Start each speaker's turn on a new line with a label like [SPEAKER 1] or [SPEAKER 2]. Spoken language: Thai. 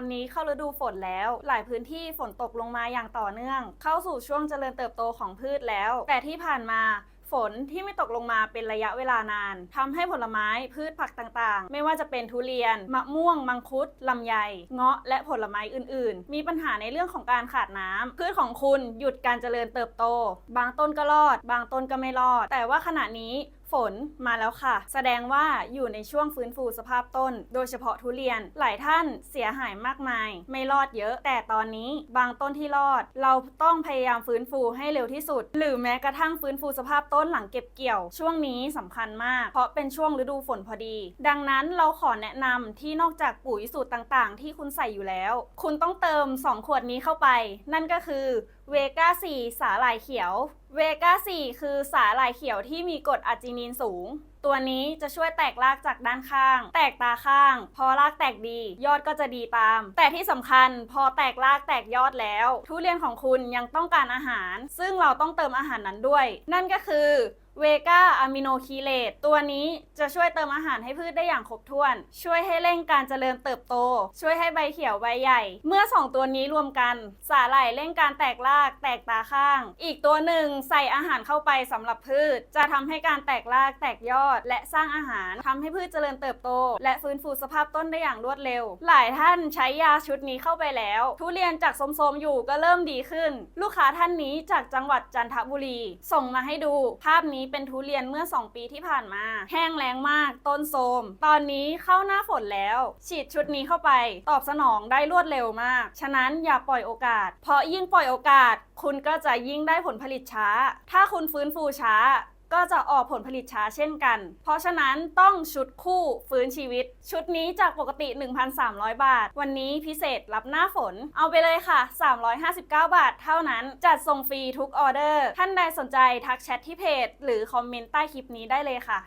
[SPEAKER 1] อนนี้เข้าฤดูฝนแล้ว หลายพื้นที่ฝนตกลงมาอย่างต่อเนื่อง เข้าสู่ช่วงเจริญเติบโตของพืชแล้ว แต่ที่ผ่านมาฝนที่ไม่ตกลงมาเป็นระยะเวลานานทำให้ผลไม้พืชผักต่างๆ ไม่ว่าจะเป็นทุเรียน มะม่วง มังคุดลำไย เงาะและผลไม้อื่นๆ มีปัญหาในเรื่องของการขาดน้ำพืชของคุณหยุดการเจริญเติบโต บางต้นก็รอด บางต้นก็ไม่รอด แต่ว่าขณะนี้ ฝนมาแล้วค่ะ แสดงว่าอยู่ในช่วงฟื้นฟูสภาพต้น โดยเฉพาะทุเรียนหลายท่านเสียหายมากมาย ไม่รอดเยอะ แต่ตอนนี้บางต้นที่รอด เราต้องพยายามฟื้นฟูให้เร็วที่สุด หรือแม้กระทั่งฟื้นฟูสภาพต้นหลังเก็บเกี่ยว ช่วงนี้สำคัญมาก เพราะเป็นช่วงฤดูฝนพอดี ดังนั้นเราขอแนะนำที่นอกจากปุ๋ยสูตรต่างๆ ที่คุณใส่อยู่แล้ว คุณต้องเติม 2 ขวดนี้เข้าไป นั่นก็คือ เวก้า4สาหร่ายเขียว เวก้า4คือสาหร่ายเขียวที่มีกรดอะจินีนสูง ตัวนี้จะช่วยแตกรากจากด้านข้าง แตกตาข้าง พอรากแตกดี ยอดก็จะดีตาม แต่ที่สำคัญพอแตกรากแตกยอดแล้ว ทุเรียนของคุณยังต้องการอาหาร ซึ่งเราต้องเติมอาหารนั้นด้วย นั่นก็คือ เวก้าอะมิโนคีเลตตัวนี้จะช่วยเติมอาหารให้พืชได้อย่างครบถ้วน ช่วยให้เร่งการเจริญเติบโต ช่วยให้ใบเขียวใบใหญ่ เมื่อ 2 ตัวนี้รวมกัน สาหร่ายเร่งการแตกราก แตกตาข้าง อีกตัวหนึ่งใส่อาหารเข้าไปสำหรับพืช จะทำให้การแตกรากแตกยอด และสร้างอาหารทำให้พืชเจริญเติบโต และฟื้นฟูสภาพต้นได้อย่างรวดเร็ว หลายท่านใช้ยาชุดนี้เข้าไปแล้ว ทุเรียนจากโสมๆอยู่ก็เริ่มดีขึ้น ลูกค้าท่านนี้จากจังหวัดจันทบุรี ส่งมาให้ดูภาพนี้เป็นทุเรียนเมื่อ 2 ปีที่ผ่านมา แห้งแล้งมาก ต้นโทรมตอนนี้เข้าหน้าฝนแล้ว ฉีดชุดนี้เข้าไป ตอบสนองได้รวดเร็วมาก ฉะนั้นอย่าปล่อยโอกาส เพราะยิ่งปล่อยโอกาส คุณก็จะยิ่งได้ผลผลิตช้า ถ้าคุณฟื้นฟูช้า ก็จะออกผลผลิตช้าเช่นกัน เพราะฉะนั้นต้องชุดคู่ฟื้นชีวิต ชุดนี้จากปกติ 1,300 บาท วันนี้พิเศษรับหน้าฝน เอาไปเลยค่ะ 359 บาท เท่านั้น จัดส่งฟรีทุกออเดอร์ ท่านใดสนใจทักแชทที่เพจ หรือคอมเมนต์ใต้คลิปนี้ได้เลยค่ะ